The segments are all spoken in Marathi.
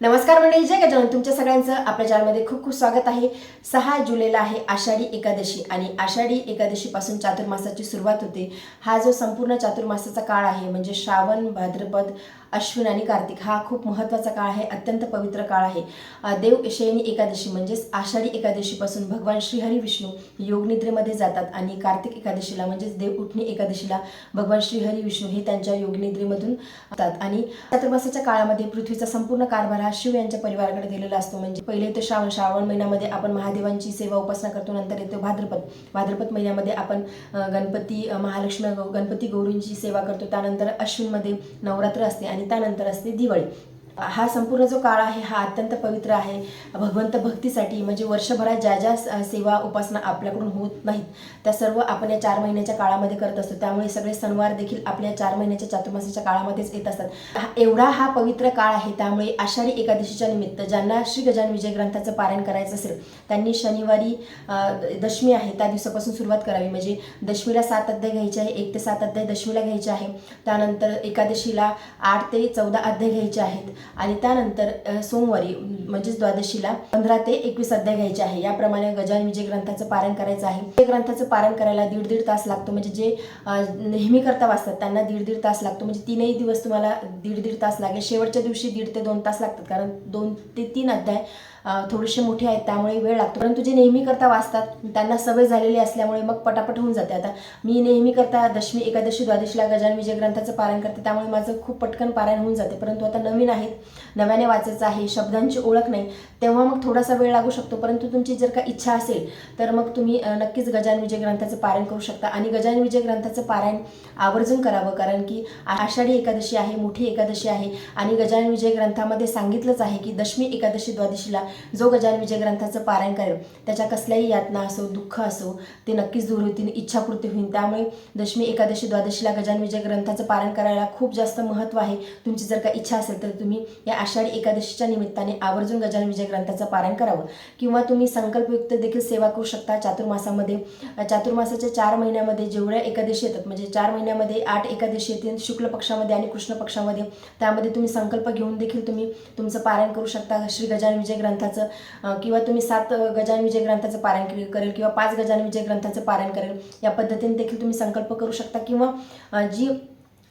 नमस्कार मंडळी जय गजानन. तुमच्या सगळ्यांचं आपल्या चॅनलमध्ये खूप खूप स्वागत आहे. सहा जुलैला आहे आषाढी एकादशी आणि आषाढी एकादशीपासून चातुर्मासाची सुरुवात होते. हा जो संपूर्ण चातुर्मासाचा काळ आहे म्हणजे श्रावण भाद्रपद अश्विन आणि कार्तिक हा खूप महत्त्वाचा काळ आहे अत्यंत पवित्र काळ आहे. देव शयनी एकादशी म्हणजेच आषाढी एकादशीपासून भगवान श्रीहरी विष्णू योगनिद्रेमध्ये जातात आणि कार्तिक एकादशीला म्हणजेच देव उठणी एकादशीला भगवान श्रीहरी विष्णू हे त्यांच्या योगनिद्रेमधून जातात. आणि चातुर्मासाच्या काळामध्ये पृथ्वीचा संपूर्ण कारभार हा शिव यांच्या परिवाराकडे दिलेला असतो. म्हणजे पहिले तर श्रावण श्रावण महिन्यामध्ये आपण महादेवांची सेवा उपासना करतो नंतर येतो भाद्रपद. भाद्रपद महिन्यामध्ये आपण गणपती महालक्ष्मी गौ- गणपती गौरींची सेवा करतो. त्यानंतर अश्विनमध्ये नवरात्र असते आणि त्यानंतर असते दिवाळी. हा संपूर्ण जो काळ आहे हा अत्यंत पवित्र आहे. भगवंत भक्तीसाठी म्हणजे वर्षभरात ज्या ज्या स- सेवा उपासना आपल्याकडून होत नाहीत त्या सर्व आपण या चार महिन्याच्या काळामध्ये करत असतो. त्यामुळे सगळे सणवार देखील आपल्या चार महिन्याच्या चातुर्मासाच्या काळामध्येच येत असतात. हा एवढा हा पवित्र काळ आहे त्यामुळे आषाढी एकादशीच्या निमित्त ज्यांना श्री गजान विजय ग्रंथाचं पारायण करायचं असेल त्यांनी शनिवारी दशमी आहे त्या दिवसापासून सुरुवात करावी. म्हणजे दशमीला सात अध्याय घ्यायचे आहे एक ते सात अध्याय दशमीला घ्यायचे आहे. त्यानंतर एकादशीला आठ ते चौदा अध्याय घ्यायचे आहेत. आणि त्यानंतर सोमवारी म्हणजेच द्वादशीला पंधरा ते एकवीस अध्याय घ्यायचे आहे. याप्रमाणे गजान विजय ग्रंथाचं पारण करायचं आहे. ते ग्रंथाचं पारण करायला दीड दीड तास लागतो. म्हणजे जे अ, नेहमी करता वाचतात त्यांना दीड दीड तास लागतो. म्हणजे तीनही दिवस तुम्हाला दीड दीड तास लागेल. शेवटच्या दिवशी दीड ते दोन तास लागतात. कारण दोन ते तीन अध्याय थोडेसे मोठे आहेत. त्यामुळे वेळ लागतो. परंतु जे नेहमी करता वाचतात त्यांना सवय झालेली असल्यामुळे मग पटापट होऊन जाते. आता मी नेहमी करता दशमी एकादशी द्वादशीला गजान विजय ग्रंथाचं पारण करते. त्यामुळे माझं खूप पटकन पारायण होऊन जाते. परंतु आता नवीन आहेत. नव्याने वाचायचं आहे शब्दांची ओळख नाही तेव्हा मग थोडासा वेळ लागू शकतो. परंतु तुमची जर का इच्छा असेल तर मग तुम्ही नक्कीच गजान विजय ग्रंथाचं पारायण करू शकता. आणि गजान विजय ग्रंथाचं पारायण आवर्जून करावं कारण की आषाढी एकादशी आहे मोठी एकादशी आहे. आणि गजान विजय ग्रंथामध्ये सांगितलंच आहे की दशमी एकादशी द्वादशीला जो गजान विजय ग्रंथाचं पारायण करेल त्याच्या कसल्याही यातना असो दुःख असो ते नक्कीच दूर होतील इच्छापूर्ती होईल. त्यामुळे दशमी एकादशी द्वादशीला गजान विजय ग्रंथाचं पारायण करायला खूप जास्त महत्त्व आहे. तुमची जर का इच्छा असेल तर तुम्ही या आषाढी एकादशीच्या निमित्ताने आवर्जून गजानन विजय ग्रंथाचं पारायण करावं. किंवा तुम्ही संकल्पयुक्त देखील सेवा करू शकता. चातुर्मासामध्ये चातुर्मासाच्या चार महिन्यामध्ये जेवढ्या एकादशी येतात म्हणजे चार महिन्यामध्ये आठ एकादशी येतील शुक्ल पक्षामध्ये आणि कृष्ण पक्षामध्ये त्यामध्ये तुम्ही संकल्प घेऊन देखील तुम्ही तुमचं पारायण करू शकता. श्री गजानन विजय ग्रंथाचं किंवा तुम्ही सात गजानन विजय ग्रंथाचं पारायण करेल किंवा पाच गजानन विजय ग्रंथाचं पारायण करेल. या पद्धतीने देखील तुम्ही संकल्प करू शकता. किंवा जी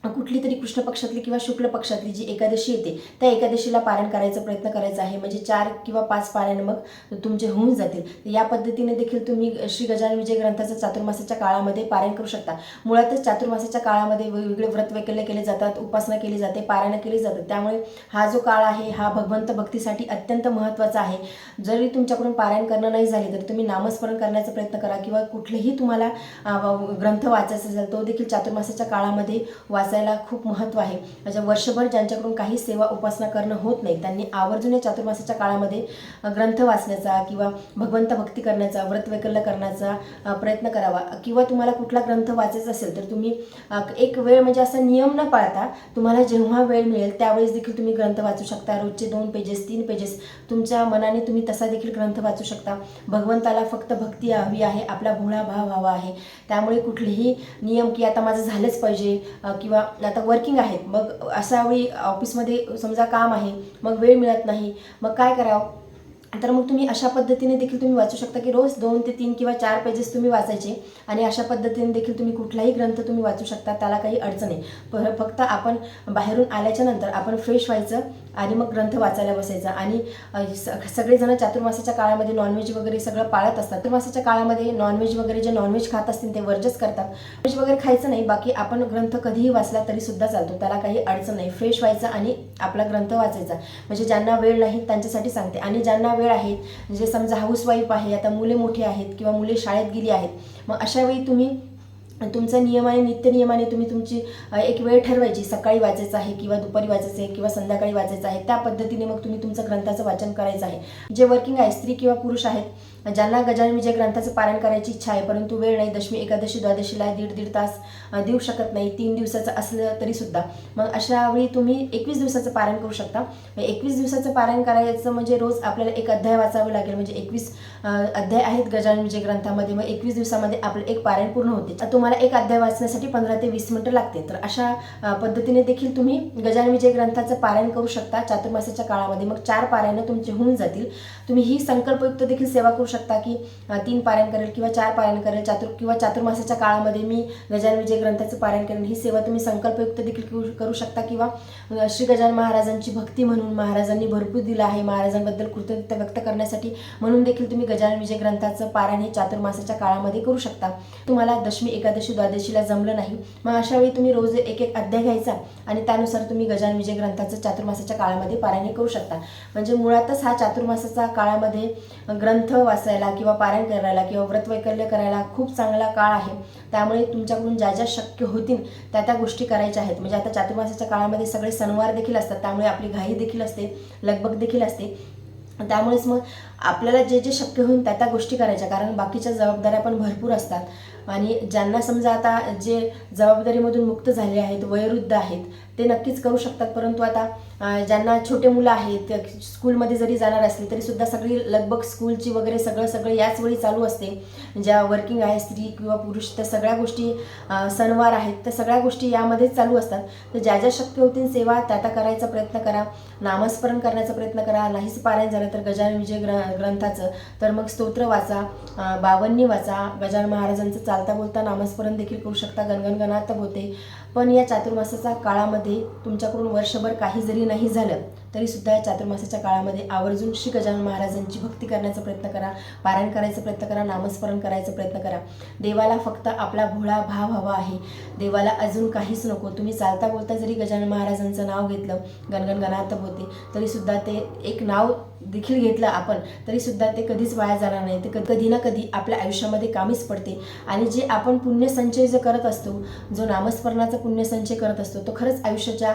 कुठली तरी कृष्ण पक्षातली किंवा शुक्ल पक्षातली जी एकादशी येते त्या एकादशीला पारण करायचा प्रयत्न करायचा आहे. म्हणजे चार किंवा पाच पारायण मग तुमचे होऊन जातील. या पद्धतीने देखील तुम्ही श्री गजानन विजय ग्रंथाचं चातुर्मासाच्या काळामध्ये पारायण करू शकता. मुळातच चातुर्मासाच्या काळामध्ये वेगवेगळे व्रत वैकल्य केले जातात उपासना केली जाते पारायण केली जातात. त्यामुळे हा जो काळ आहे हा भगवंत भक्तीसाठी अत्यंत महत्त्वाचा आहे. जरी तुमच्याकडून पारायण करणं नाही झाले तर तुम्ही नामस्मरण करण्याचा प्रयत्न करा किंवा कुठलेही तुम्हाला ग्रंथ वाचायचा असेल तो देखील चातुर्मासाच्या काळामध्ये वाचायला खूप महत्त्व आहे. म्हणजे वर्षभर ज्यांच्याकडून काही सेवा उपासना करणं होत नाही त्यांनी आवर्जून या चातुर्मासाच्या काळामध्ये ग्रंथ वाचण्याचा किंवा भगवंत भक्ती करण्याचा व्रत वैकल्य करण्याचा प्रयत्न करावा. किंवा तुम्हाला कुठला ग्रंथ वाचायचा असेल तर तुम्ही एक वेळ म्हणजे असा नियम न पाळता तुम्हाला जेव्हा वेळ मिळेल त्यावेळेस देखील तुम्ही ग्रंथ वाचू शकता. रोजचे दोन पेजेस तीन पेजेस तुमच्या मनाने तुम्ही तसा देखील ग्रंथ वाचू शकता. भगवंताला फक्त भक्ती हवी आहे आपला भोळा भाव हवा आहे. त्यामुळे कुठलेही नियम की आता माझं झालंच पाहिजे किंवा आता वर्किंग आहेत. मग अशा वेळी ऑफिसमध्ये समजा काम आहे मग वेळ मिळत नाही मग काय करावं? तर मग तुम्ही अशा पद्धतीने देखील तुम्ही वाचू शकता की रोज दोन ते तीन किंवा चार पेजेस तुम्ही वाचायचे आणि अशा पद्धतीने देखील तुम्ही कुठलाही ग्रंथ तुम्ही वाचू शकता त्याला काही अडचण आहे फक्त आपण बाहेरून आल्याच्यानंतर आपण फ्रेश व्हायचं आणि मग ग्रंथ वाचायला बसायचा. आणि स- सगळेजण चातुर्मासाच्या काळामध्ये नॉनव्हेज वगैरे सगळं पाळत असतात. चातुर्मासाच्या काळामध्ये नॉनव्हेज वगैरे जे नॉनव्हेज खात असतील ते वर्जच करतात. व्हेज वगैरे खायचं नाही बाकी आपण ग्रंथ कधीही वाचला तरी सुद्धा चालतो. त्याला काही अडचण नाही. फ्रेश व्हायचं आणि आपला ग्रंथ वाचायचा. म्हणजे ज्यांना वेळ नाही त्यांच्यासाठी सांगते. आणि ज्यांना वेळ आहे म्हणजे समजा हाऊसवाईफ आहे आता मुले मोठी आहेत किंवा मुले शाळेत गेली आहेत मग अशा वेळी तुम्ही तुमचा नियमाने तुम्ही तुमची एक वेळ ठरवायची सकाळी वाचायचं आहे किंवा दुपारी वाचायचं आहे किंवा संध्याकाळी वाचायचं आहे त्या पद्धतीने मग तुम्ही तुमचं ग्रंथाचं वाचन करायचं आहे. जे वर्किंग आहे स्त्री किंवा पुरुष आहेत ज्यांना गजानन विजय ग्रंथाचं पारायण करायची इच्छा आहे परंतु वेळ नाही दशमी एकादशी द्वादशीला दीड दीड तास देऊ शकत नाही तीन दिवसाचं असलं तरी सुद्धा. मग अशा वेळी तुम्ही एकवीस दिवसाचं पारायण करू शकता. एकवीस दिवसाचं पारायण करायचं म्हणजे रोज आपल्याला एक अध्याय वाचावं लागेल म्हणजे एकवीस अध्याय आहेत गजानन विजय ग्रंथामध्ये. मग एकवीस दिवसामध्ये आपलं एक पारायण पूर्ण होते. तुम्हाला तुम्हाला एक अध्याय वाचण्यासाठी पंधरा ते वीस मिनटं लागते तर अशा पद्धतीने देखील तुम्ही गजान विजय ग्रंथाचं पारायण करू शकता. चातुर्मासाच्या काळामध्ये मग चार पारायणं तुमचे होऊन जातील. तुम्ही ही संकल्पयुक्त देखील सेवा करू शकता की तीन पारायण करेल किंवा चार पारायण करेल. चातुर किंवा चातुर्मासाच्या काळामध्ये मी गजान विजय ग्रंथाचं पारायण करेल ही सेवा तुम्ही संकल्पयुक्त देखील करू- करू शकता किंवा श्री गजानन महाराजांची भक्ती म्हणून महाराजांनी भरपूर दिलं आहे. महाराजांबद्दल कृतज्ञता व्यक्त करण्यासाठी म्हणून देखील तुम्ही गजान विजय ग्रंथाचं पारायण हे चातुर्मासाच्या काळामध्ये करू शकता. तुम्हाला दशमी एकादशी द्वादशीला जमलं नाही. मग अशा वेळी तुम्ही रोज एक एक अध्याय घ्यायचा आणि त्यानुसार तुम्ही गजान विजय ग्रंथाचं चातुर्मासाच्या काळामध्ये पारायण करू शकता. म्हणजे मुळातच हा चातुर्मासाचा काळामध्ये ग्रंथ वाचायला किंवा पारायण करायला किंवा व्रतवैकल्य करायला खूप चांगला काळ आहे. त्यामुळे तुमच्याकडून ज्या ज्या शक्य होतील त्या त्या गोष्टी करायच्या आहेत. म्हणजे आता चातुर्मासाच्या काळामध्ये सगळे सणवार देखील असतात. त्यामुळे आपली घाई देखील असते लगबग देखील असते. त्यामुळेच मग आपल्याला जे जे शक्य होईल त्या त्या गोष्टी करायच्या. कारण बाकीच्या जबाबदाऱ्या पण भरपूर असतात. आणि ज्यांना समजा आता जे जबाबदारीमधून मुक्त झाले आहेत वयोवृद्ध आहेत ते नक्कीच करू शकतात. परंतु आता ज्यांना छोटे मुलं आहेत स्कूलमध्ये जरी जाणार असले तरी सुद्धा सगळी लगभग स्कूलची वगैरे सगळं सगळं याच वेळी चालू असते. ज्या वर्किंग आहे स्त्री किंवा पुरुष त्या सगळ्या गोष्टी सणवार आहेत त्या सगळ्या गोष्टी यामध्येच चालू असतात. तर ज्या ज्या शक्य होतील सेवा त्या त्या करायचा प्रयत्न करा. नामस्मरण करण्याचा प्रयत्न करा. नाहीच पारायण झालं तर गजानन विजय ग्र ग्रंथाचं तर मग स्तोत्र वाचा बावन्नी वाचा गजानन महाराजांचं चालता बोलता नामस्मरण देखील करू शकता गणगणगणात होते पण या चातुर्मासाच्या काळामध्ये तुमच्याकडून वर्षभर काही जरी नाही झालं तरी सुद्धा या चातुर्मासाच्या काळामध्ये आवर्जून श्री गजानन महाराजांची भक्ती करण्याचा प्रयत्न करा पारायण करायचा प्रयत्न करा नामस्मरण करायचा प्रयत्न करा. देवाला फक्त आपला भोळा भाव हवा आहे. देवाला अजून काहीच नको. तुम्ही चालता बोलता जरी गजानन महाराजांचं नाव घेतलं गणगण गणात होते तरीसुद्धा ते एक नाव देखील घेतलं आपण तरीसुद्धा ते कधीच वाया जाणार नाही. ते कधी कधी ना कधी आपल्या आयुष्यामध्ये कामीच पडते. आणि जे आपण पुण्यसंचय जे करत असतो जो नामस्मरणाचा पुण्यसंचय करत असतो तो खरंच आयुष्याच्या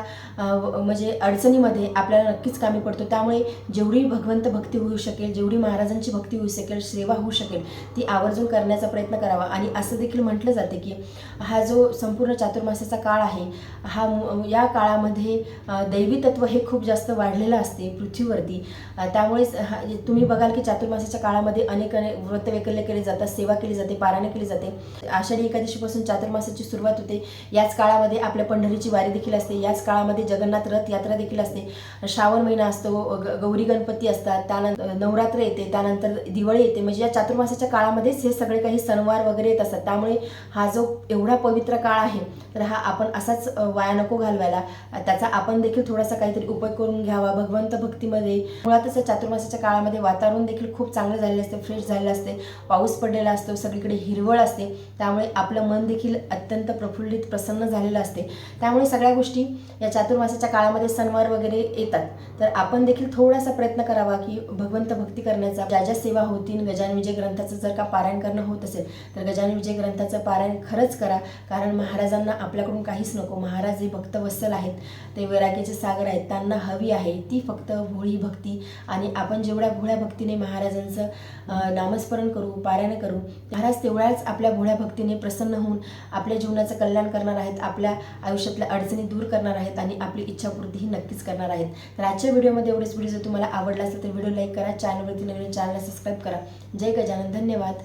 म्हणजे अडचणीमध्ये आपल्याला नक्कीच कामी पडतो. त्यामुळे जेवढी भगवंत भक्ती होऊ शकेल जेवढी महाराजांची भक्ती होऊ शकेल सेवा होऊ शकेल ती आवर्जून करण्याचा प्रयत्न करावा. आणि असं देखील म्हटलं जाते की हा जो संपूर्ण चातुर्मासाचा काळ आहे हा या काळामध्ये दैवी तत्व हे खूप जास्त वाढलेलं असते पृथ्वीवरती. त्यामुळेच हा- तुम्ही बघाल की चातुर्मासाच्या काळामध्ये अनेक अनेक व्रतवैकल्य केले जातात सेवा केली जाते पारायण केली जाते. आषाढी एकादशीपासून चातुर्मासाची सुरुवात होते. याच काळामध्ये आपल्या पंढरीची वारी देखील असते. याच काळामध्ये जगन्नाथ रथ यात्रा देखील असते. श्रावण महिना असतो ग- गौरी गणपती असतात त्यानंतर नवरात्र येते त्यानंतर दिवाळी येते. म्हणजे या चातुर्मासाच्या काळामध्येच हे सगळे काही सणवार वगैरे येत असतात. त्यामुळे हा जो एवढा पवित्र काळ आहे तर हा आपण असाच वाया नको घालवायला. त्याचा आपण देखील थोडासा काहीतरी उपयोग करून घ्यावा. भगवंत भक्तीमध्ये मुळातच या चातुर्मासाच्या काळामध्ये वातावरण देखील खूप चांगलं झालेलं असते फ्रेश झालेलं असते. पाऊस पडलेला असतो सगळीकडे हिरवळ असते. त्यामुळे आपलं मन देखील अत्यंत प्रफुल्लित प्रसन्न झालं झालेलं असते. त्यामुळे सगळ्या गोष्टी या चातुर्मासाच्या काळामध्ये सणवार वगैरे येतात. तर आपण देखील थोडासा प्रयत्न करावा की भगवंत भक्ती करण्याचा ज्या ज्या सेवा होतील गजान विजय ग्रंथाचं जर का पारायण करणं होत असेल तर गजान विजय ग्रंथाचं पारायण खरंच करा. कारण महाराजांना आपल्याकडून काहीच नको. महाराज हे भक्तवत्सल आहेत. ते वैराग्याचे सागर आहेत. त्यांना हवी आहे ती फक्त भोळी भक्ती. आणि आपण जेवढ्या भोळ्या भक्तीने महाराजांचं नामस्मरण करू पारायण करू महाराज तेवढ्याच आपल्या भोळ्या भक्तीने प्रसन्न होऊन आपल्या जीवनाचं कल्याण करणार आहेत. आपल्या आयुष्यातल्या अडचणी दूर करणार आहेत आणि आपली इच्छापूर्तीही नक्कीच करणार आहेत. तर आजच्या व्हिडिओमध्ये एवढेच. व्हिडिओ जर तुम्हाला आवडला असेल तर व्हिडिओ लाईक करा. चॅनलवरती नवीन चॅनलला सबस्क्राईब करा. जय गजानन. धन्यवाद.